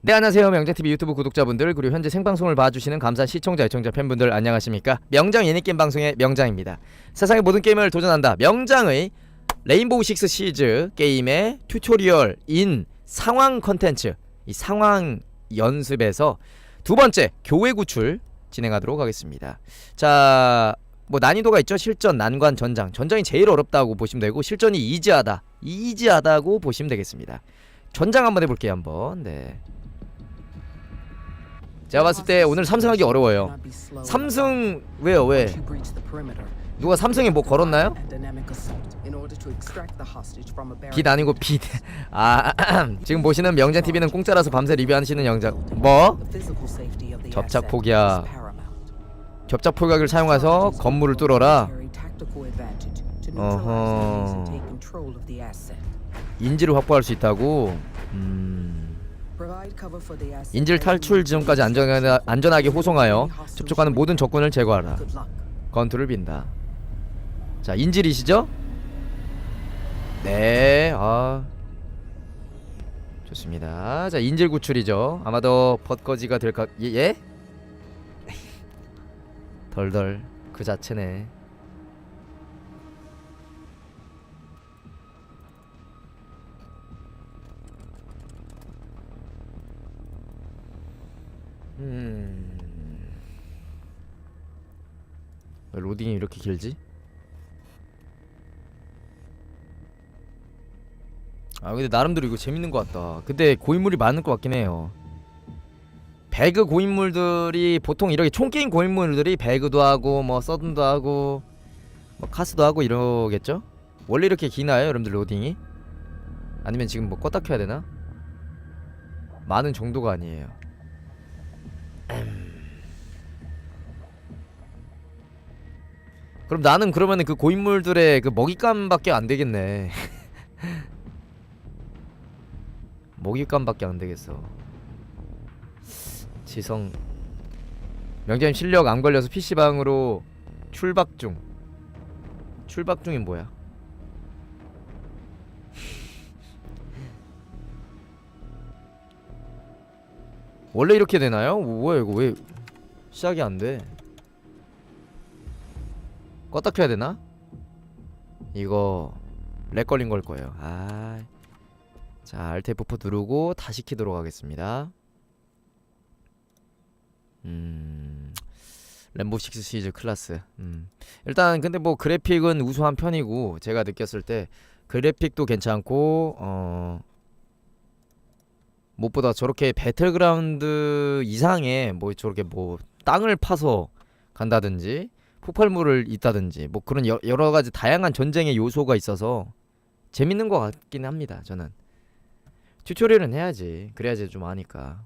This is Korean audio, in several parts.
네 안녕하세요. 명장TV 유튜브 구독자분들 그리고 현재 생방송을 봐주시는 감사한 시청자 애청자 팬분들 안녕하십니까? 명장 예능게임 방송의 명장입니다. 세상의 모든 게임을 도전한다. 명장의 레인보우 식스 시즈 게임의 튜토리얼인 상황 컨텐츠 이 상황 연습에서 두 번째 교회 구출 진행하도록 하겠습니다. 자 뭐 난이도가 있죠? 실전 난관 전장. 전장이 제일 어렵다고 보시면 되고 실전이 이지하다. 이지하다고 보시면 되겠습니다. 전장 한번 해볼게요 한번. 네 제가 봤을 때 오늘 삼승하기 어려워요. 삼승 왜요 왜? 누가 삼승에 뭐 걸었나요? 빛 아니고 빛. 아 지금 보시는 명장 TV는 공짜라서 밤새 리뷰하시는 영장. 뭐? 접착 폭이야. 접착 포격을 사용해서 건물을 뚫어라. 어허. 인지를 확보할 수 있다고. 음. 인질 탈출 지점까지 안전하, 안전하게 호송하여 접촉하는 모든 적군을 제거하라. 건투를 빈다. 자, 인질이시죠? 네, 아. 좋습니다. 자, 인질 구출이죠. 아마도 벚거지가 될까, 예? 예? 덜덜, 그 자체네. 음. 왜 로딩이 이렇게 길지? 아 근데 나름대로 이거 재밌는 것 같다. 근데 고인물이 많을 것 같긴 해요. 배그 고인물들이 보통 이렇게 총게임 고인물들이 배그도 하고 뭐 서든도 하고 뭐 카스도 하고 이러겠죠? 원래 이렇게 기나요 여러분들 로딩이? 아니면 지금 뭐 껐다 켜야 되나? 많은 정도가 아니에요. 그럼 나는 그러면은 그 고인물들의 그 먹잇감밖에 안 되겠네. 먹잇감밖에 안 되겠어. 지성 명재님 실력 안 걸려서 PC방으로 출박 중. 출박 중인 뭐야? 원래 이렇게 되나요? 뭐야 이거 왜 시작이 안 돼? 껐다 켜야 되나? 이거 렉 걸린 걸 거예요. 아. 자, Alt F4 누르고 다시 키도록 하겠습니다. 음. 램보 6 시리즈 클라스. 음. 일단 근데 뭐 그래픽은 우수한 편이고 제가 느꼈을 때 그래픽도 괜찮고 어 무엇보다 저렇게 배틀그라운드 이상의 뭐 저렇게 뭐 땅을 파서 간다든지 폭발물을 있다든지 뭐 그런 여, 여러 가지 다양한 전쟁의 요소가 있어서 재밌는 것 같긴 합니다. 저는 튜토리얼은 해야지 그래야지 좀 아니까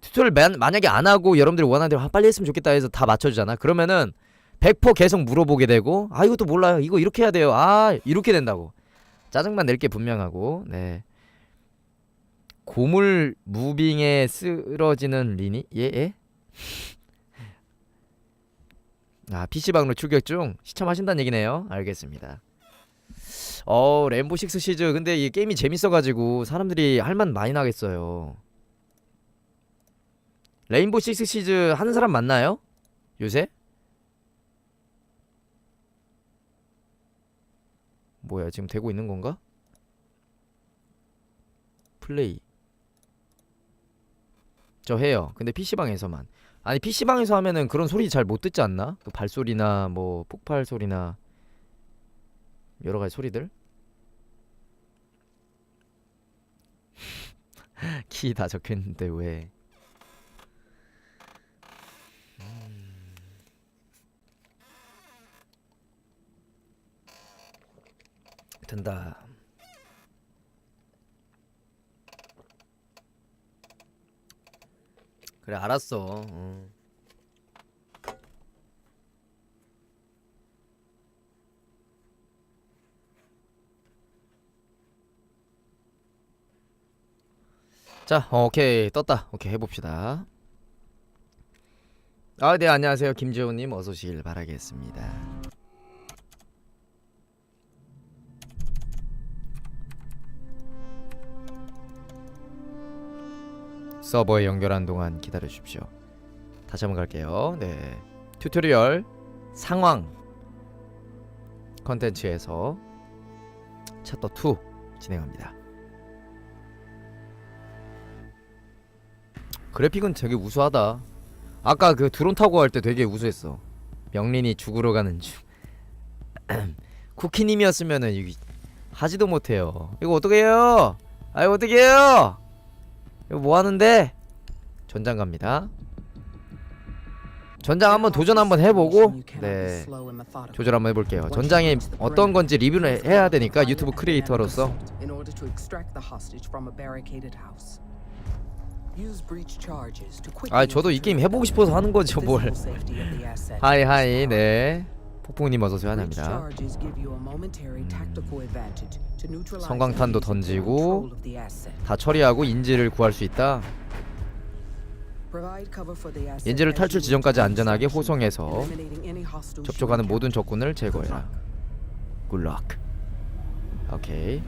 튜토리얼 만, 만약에 안 하고 여러분들이 원하는 대로 아, 빨리 했으면 좋겠다 해서 다 맞춰주잖아. 그러면은 100% 계속 물어보게 되고 아 이것도 몰라요. 이거 이렇게 해야 돼요. 아 이렇게 된다고 짜증만 낼 게 분명하고 네. 고물 무빙에 쓰러지는 리니 예 예? 아 PC방으로 출격 중 시참하신다는 얘기네요. 알겠습니다. 어 램보 6 시즈. 근데 이 게임이 재밌어가지고 사람들이 할만 많이 나겠어요. 레인보 6 시즈 하는 사람 맞나요? 요새? 뭐야 지금 되고 있는 건가? 플레이. 저 해요. 근데 PC방에서만 아니 PC방에서 하면은 그런 소리 잘 못 듣지 않나? 그 발소리나 뭐 폭발 소리나 여러 가지 소리들 키 다 적혀 있는데 왜 음. 된다 그래 알았어. 어. 자 어, 오케이. 떴다. 오케이 해봅시다. 아네 안녕하세요. 김재호님 어서오시길 바라겠습니다 서버에 연결한 동안 기다려 주십시오. 다시 한번 갈게요. 네. 튜토리얼 상황 컨텐츠에서 챕터 2 진행합니다. 그래픽은 되게 우수하다. 아까 그 드론 타고 갈때 되게 우수했어. 명린이 죽으러 가는 중. 쿠키님이었으면은 하지도 못해요. 이거 어떻게 해요? 아이 어떻게 해요? 이거 뭐 하는데? 전장 갑니다. 전장 한번 도전 한번 해보고 네 조절 한번 해볼게요. 전장이 어떤 건지 리뷰를 해야 되니까 유튜브 크리에이터로서 아 저도 이 게임 해보고 싶어서 하는 거죠 뭘. physical safety of the asset. 하이 하이 네 폭풍님 to neutralize 성광탄도 던지고. 다 처리하고 인지를 구할 수 있다. As 탈출 지점까지 안전하게 호송해서 접촉하는 모든. 적군을 제거해라. 굿럭. 오케이.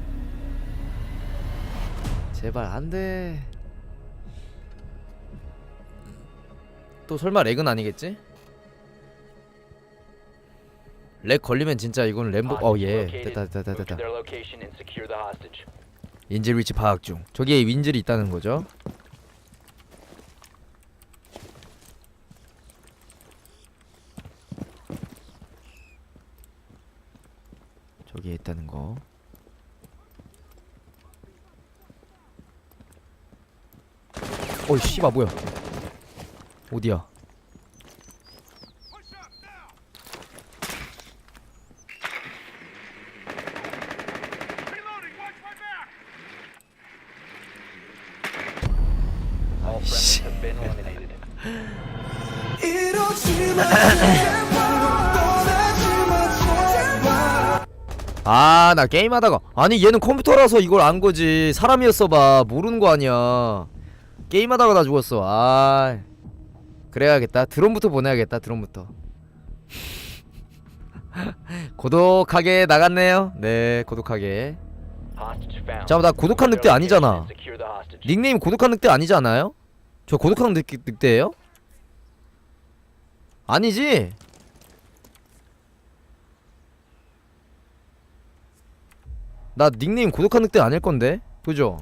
제발 안 돼. 또 설마 렉은 아니겠지? 렉 걸리면 진짜 이건 램보 어예. 됐다 됐다 됐다 됐다. 인질 위치 파악 중. 저기에 윈질이 있다는 거죠? 저기에 있다는 거. 어이 씨발 뭐야? 어디야 게임하다가 아니 얘는 컴퓨터라서 이걸 안 거지 사람이었어 봐 모르는 거 아니야 게임하다가 나 죽었어 아 그래야겠다 드론부터 보내야겠다 드론부터 고독하게 나갔네요 네 고독하게. 잠깐만 나 고독한 늑대 아니잖아. 닉네임 고독한 늑대 아니지 않아요? 저 고독한 늑, 늑대예요? 아니지? 나 닉네임 고독한 늑대 아닐 건데? 그죠?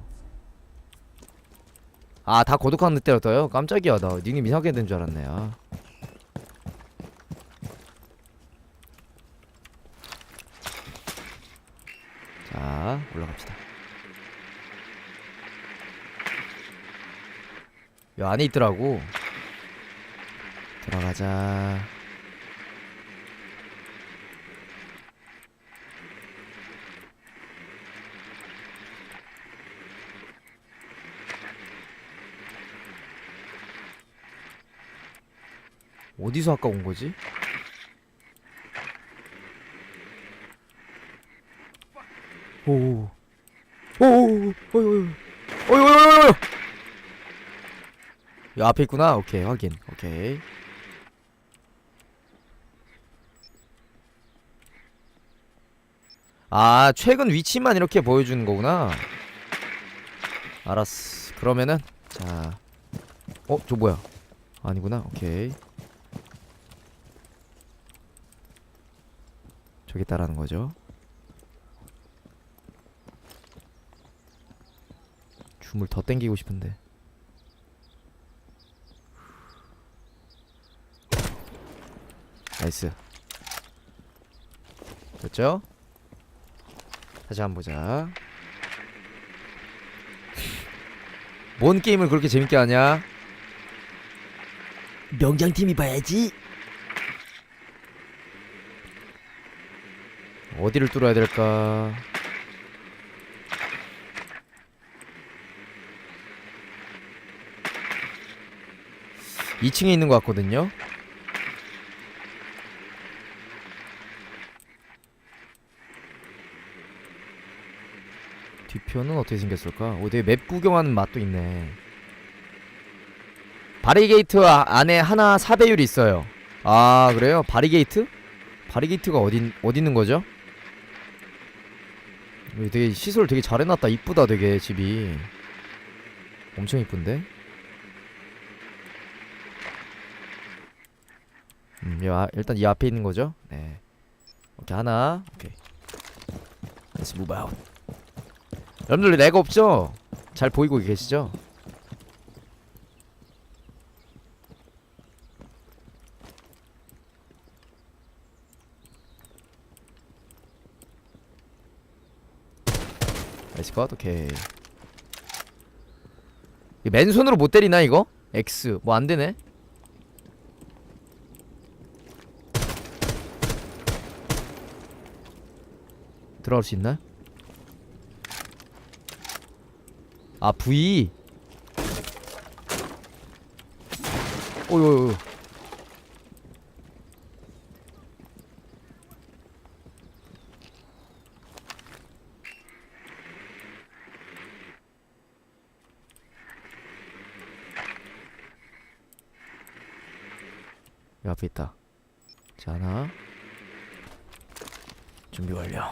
아 다 고독한 늑대였어요? 깜짝이야 나 닉네임 이상하게 된 줄 알았네 아. 자 올라갑시다 여 안에 있더라고 들어가자 어디서 아까 온 거지? 오오오 오오오 오오오 오오오오 여 앞에 있구나. 오케이. 오케이. 아 최근 위치만 이렇게 보여주는 거구나. 알았어. 그러면은 자, 어 저 뭐야? 아니구나. 오케이. 저기 따라는 거죠. 줌을 더 땡기고 싶은데. 나이스 됐죠? 다시 한번 보자 뭔 게임을 그렇게 재밌게 하냐? 명장팀이 봐야지 어디를 뚫어야 될까? 이층에 있는 것 같거든요 뒤편은 어떻게 생겼을까? 오, 되게 맵 구경하는 맛도 있네. 바리게이트 아- 안에 하나 4배율이 있어요. 아, 그래요? 바리게이트? 바리게이트가 어디 어디 있는 거죠? 되게 시설 되게 잘 해놨다. 이쁘다 되게 집이. 엄청 이쁜데? 음, 이 아, 일단 이 앞에 있는 거죠? 네. 오케이 하나. 오케이. Let's move out. 여러분들 렉 없죠? 잘 보이고 계시죠? 스컷 오케이. 이 맨손으로 못 때리나 이거? X. 뭐 안되네. 들어갈 수 있나? 아 V. 오요요 여 앞에 있다. 자 하나. 준비 완료.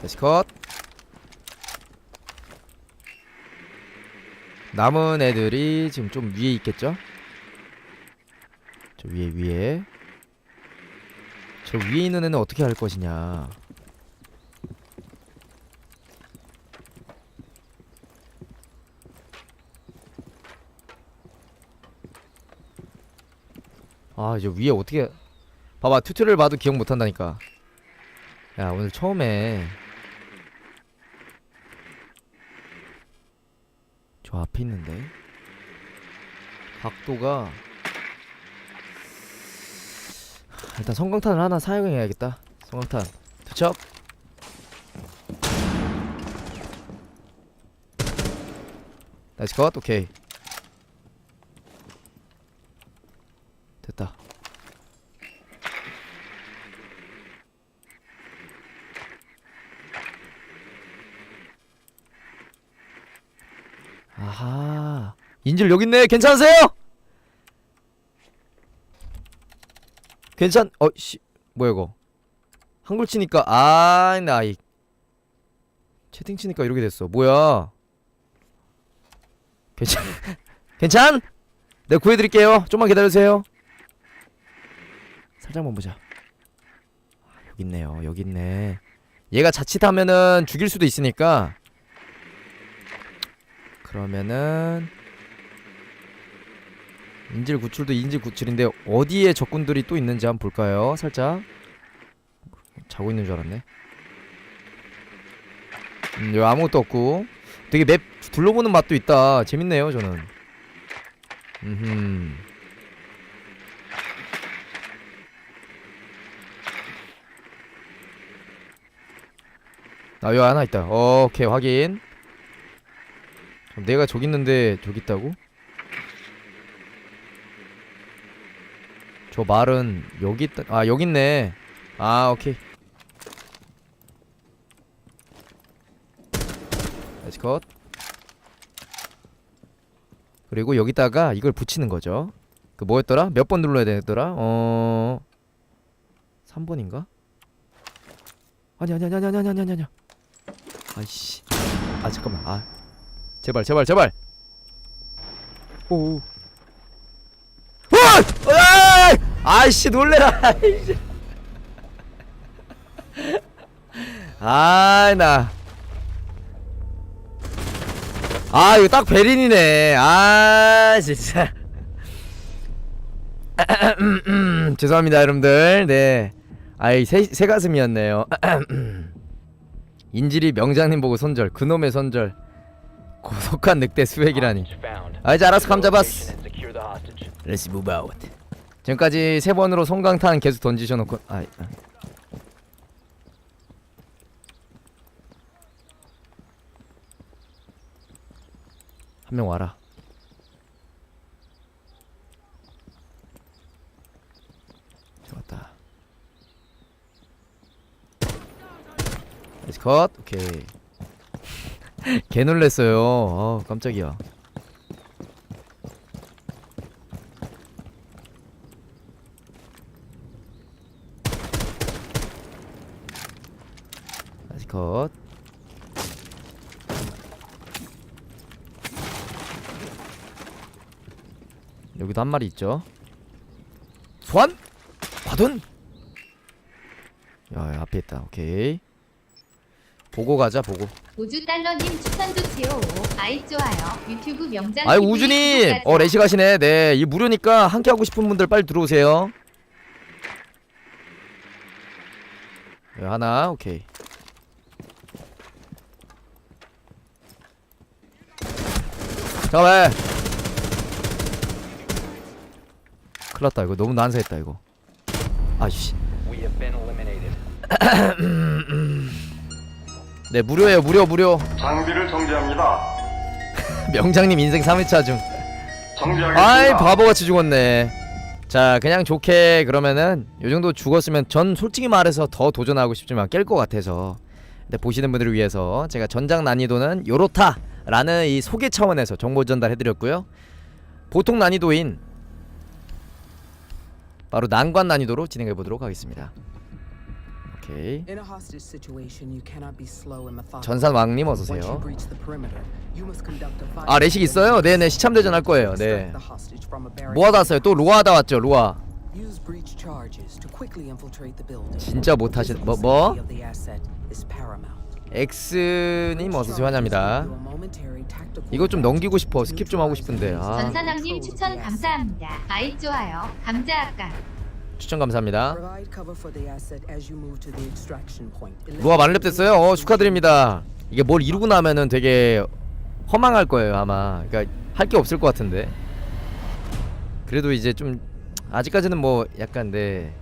다시 컷. 남은 애들이 지금 좀 위에 있겠죠? 저 위에 위에. 저 위에 있는 애는 어떻게 할 것이냐 아 이제 위에 어떻게 봐봐 튜토리얼 봐도 기억 못한다니까. 야 오늘 처음에. 저 앞에 있는데. 각도가. 일단 성광탄을 하나 사용해야겠다. 성광탄. 투척. 나이스 컷. 오케이 됐다 아하 인질 여기 있네. 괜찮으세요? 괜찮 어씨 뭐야 이거. 한글 치니까 아나이 채팅 치니까 이렇게 됐어. 뭐야? 괜찮 괜찮? 내가 구해드릴게요. 좀만 기다려주세요. 살짝만 보자. 아, 여기 있네요. 여기 있네. 얘가 자칫하면은 죽일 수도 있으니까 그러면은 인질 구출도 인질 구출인데 어디에 적군들이 또 있는지 한번 볼까요? 살짝 자고 있는 줄 알았네. 음, 여기 아무것도 없고 되게 맵 둘러보는 맛도 있다. 재밌네요, 저는. 음. 아, 여기 하나 있다. 오케이, 확인. 그럼 내가 저기 있는데 저기 있다고? 저 말은 여기 있다. 아 여기 있네. 아 오케이. 나이스 컷. 그리고 여기다가 이걸 붙이는 거죠. 그 뭐였더라? 몇 번 눌러야 되더라? 어. 3번인가? 아니 아니 아니 아니 아니 아니 아니 아니. 아이씨. 아 잠깐만. 아. 제발 제발 제발. 오 와! 으아! 아이씨 놀래라 아이씨. 아이 나아 아, 이거 딱 베린이네. 아 진짜. 죄송합니다 여러분들. 네. 아이 새, 새 가슴이었네요. 인질이 명장님 보고 손절 그놈의 손절 고속한 늑대 수액이라니. 아 이제 알아서 감 잡았어. Let's move out. 지금까지 세 번으로 성광탄 계속 던지셔놓고 아, 아. 한 명 와라. 좋았다. 나이스 컷 오케이 개 놀랬어요. 어 깜짝이야. 다시 컷. 여기도 한 마리 있죠? 소환! 과둔 야, 야 앞에 있다. 오케이. 보고 가자 보고 우주 달러님 추천 좋지요. 아이 좋아요. 유튜브 명장. 아이 우주님. 어 레시 가시네 네이 무료니까 함께 하고 싶은 분들 빨리 들어오세요 네, 하나 오케이 잠깐만 큰일났다 이거 너무 난세했다 이거 아씨 네 무료예요 무료 무료. 장비를 정지합니다. 명장님 인생 3회차 중. 정지하겠습니다. 아이 바보같이 죽었네. 자 그냥 좋게 그러면은 요정도 죽었으면 전 솔직히 말해서 더 도전하고 싶지만 깰 것 같아서. 근데 보시는 분들을 위해서 제가 전장 난이도는 요로타라는 이 소개 차원에서 정보 전달해드렸고요. 보통 난이도인 바로 난관 난이도로 진행해보도록 하겠습니다 오케이 In a hostage situation, you cannot be slow and methodical. 전산 왕님 Once you 어서오세요 breach the perimeter, you must conduct a 아 레식 있어요? 네네 시참 대전 할 거예요 네 Extract the hostage from a barricade. 뭐 하다 왔어요? 또 로아하다 왔죠 로아 Use breach charges to quickly infiltrate the building. 진짜 못하신 뭐 Physical 뭐? safety of the asset is paramount. 엑스님 어서 오세요 환영합니다 Your momentary tactical 이거 좀 넘기고 싶어 스킵 좀 하고 싶은데 아 전사장님 추천 감사합니다. 아이 좋아요. 감자 아까. 추천 감사합니다. 로아 만렙 됐어요? 어 축하드립니다 이게 뭘 이루고 나면은 되게 허망할 거예요 아마 그러니까 할 게 없을 것 같은데 그래도 이제 좀 아직까지는 뭐 약간 네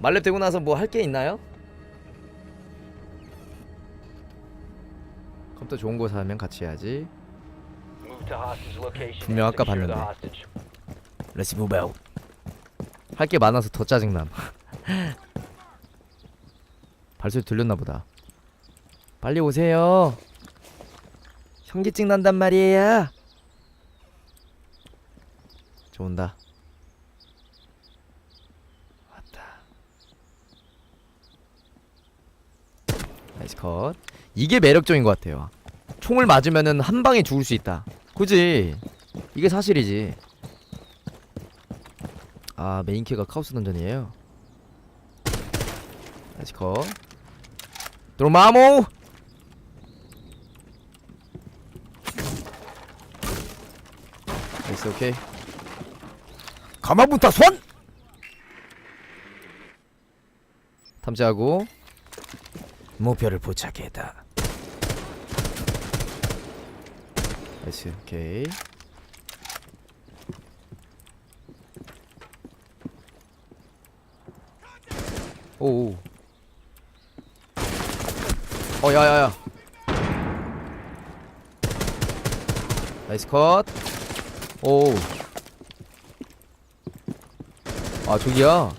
만렙 되고 나서 뭐 할 게 있나요? 컴퓨터 좋은 거 사면 같이 해야지 분명 아까 봤는데. Let's move out 할 게 많아서 더 짜증남. 발소리 들렸나 보다. 빨리 오세요. 현기증 난단 말이에요. 저 온다. 왔다. 나이스 컷. 이게 매력적인 것 같아요. 총을 맞으면은 한 방에 죽을 수 있다. 그지? 이게 사실이지 아 메인키가 카오스 던전이에요. 나이스 컷 드로마모! 나이스 오케이. 가마부타 손! 탐지하고. 목표를 포착했다. 나이스 오케이 오오. 어 야야야. 나이스 컷. 오. 아 저기야.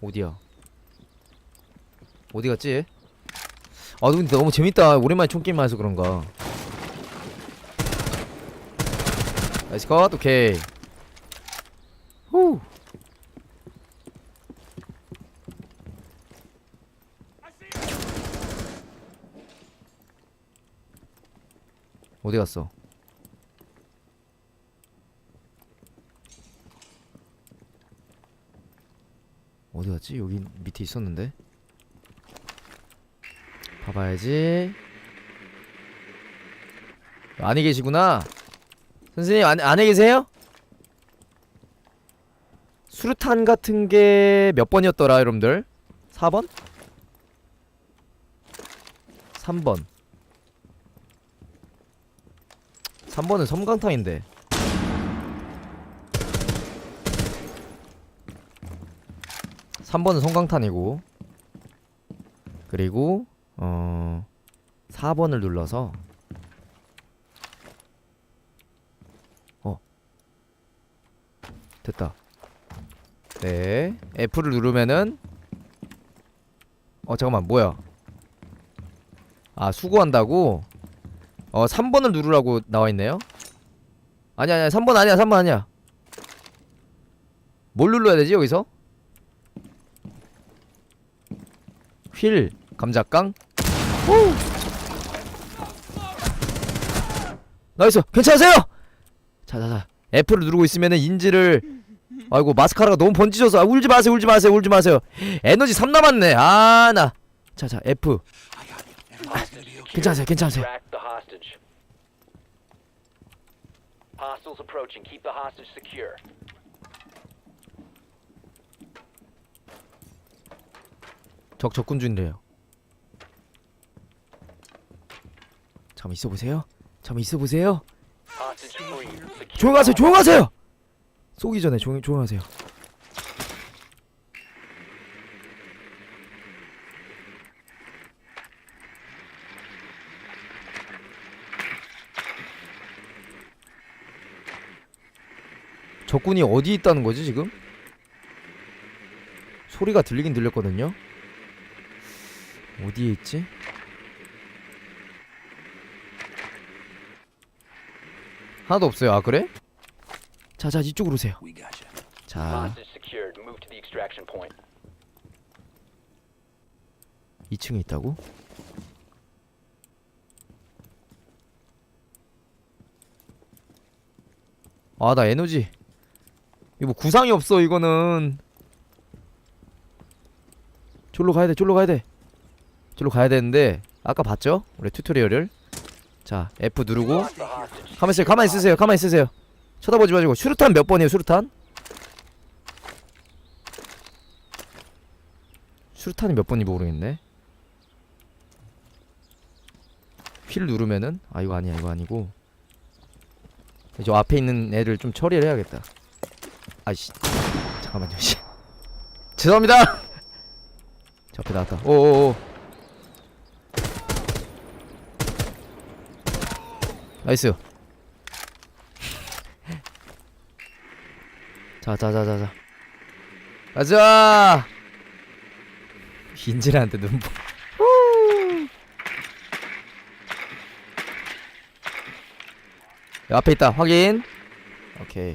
어디야? 어디 갔지? 아 근데 너무 재밌다. 오랜만에 총게임 해서 그런가 나이스 컷 오케이 후 어디 갔어? 어디 갔지? 여기 밑에 있었는데. 봐봐야지. 안에 계시구나. 선생님 안, 안에 계세요? 수류탄 같은 게 몇 번이었더라 여러분들? 4번? 3번 3번은 섬광탄인데 삼번은 섬광탄이고 그리고 어 4번을 눌러서 어 됐다. 네. F를 누르면은 어 잠깐만 뭐야? 아 수고한다고? 어 3번을 누르라고 나와있네요? 아니야 아니야. 3번 아니야. 3번 아니야. 뭘 눌러야 되지 여기서? 휠 감자깡? 후! 나이스! 괜찮으세요? 자자자 F를 누르고 있으면은 인지를 아이고 마스카라가 너무 번지셔서 아, 울지 마세요 울지 마세요 울지 마세요. 에너지 3 남았네. 아나. 자자 F. 괜찮으세요 괜찮으세요. Secure. 적 잠깐 있어 보세요. 잠깐 있어 보세요. Hostage free. Secure 조용하세요 조용하세요 쏘기 전에 조용 조용하세요 적군이 어디 있다는 거지 지금? 소리가 들리긴 들렸거든요. 어디에 있지? 하나도 없어요. 아 그래? 자자 이쪽으로 오세요. 자 Hostage secured. Move to the extraction point. 2층에 있다고? 아 나 에너지 이거 뭐 구상이 없어 이거는 졸로 가야 돼 졸로 가야 돼 졸로 가야 되는데 아까 봤죠? 우리 튜토리얼을 자 F 누르고. 가만히 있어요 가만히 있으세요 가만히 있으세요. 쳐다보지 마시고. 수류탄 몇 번이에요 수류탄? 수류탄이 몇 번인지 모르겠네. 휠 누르면은 아 이거 아니야 이거 아니고. 저 앞에 있는 애를 좀 처리를 해야겠다. 아이씨. 잠깐만요 씨. 죄송합니다. 저 앞에 나왔다. 오오오 나이스. 자자자자자. 가자! 인질한테 눈보 앞에 있다. 확인. 오케이.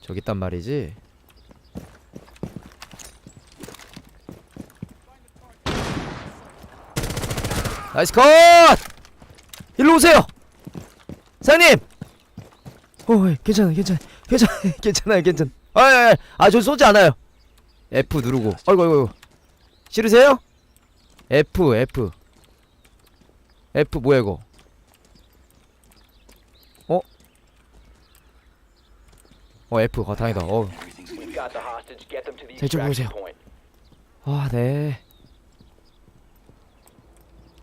저기 있단 말이지. 나이스 컷! 일로 오세요 사장님 어 괜찮아 괜찮아 괜찮아 괜찮아요 괜찮아 아 아 저 쏘지 않아요 F 누르고 아이고 아이고 아이고. 싫으세요? F F F 뭐야 이거 어? 어 F 아 다행이다 어. 오세요. point. 아, 네.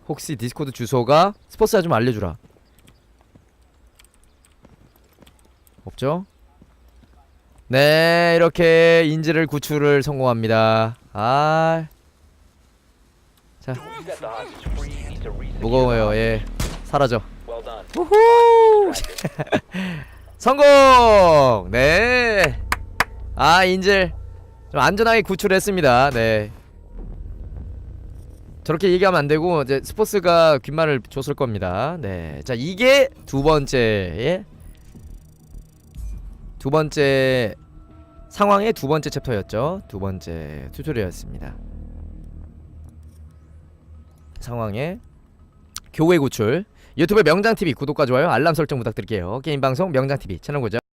혹시 디스코드 주소가 스포츠야 좀 알려주라. 없죠? 네, 이렇게 인지를 구출을 성공합니다. 아, resecure 무거워요. 예, 사라져. 우후! 성공! 네. 아, 인질 좀 안전하게 구출했습니다. 네. 저렇게 얘기하면 안 되고 이제 스포츠가 귓말을 줬을 겁니다. 네. 자, 이게 두 번째 두 번째 상황의 두 번째 챕터였죠. 두 번째 튜토리얼이었습니다. 상황의 교회 구출 유튜브 명장 TV 구독과 좋아요 알람 설정 부탁드릴게요. 게임 방송 명장 TV 채널 고정.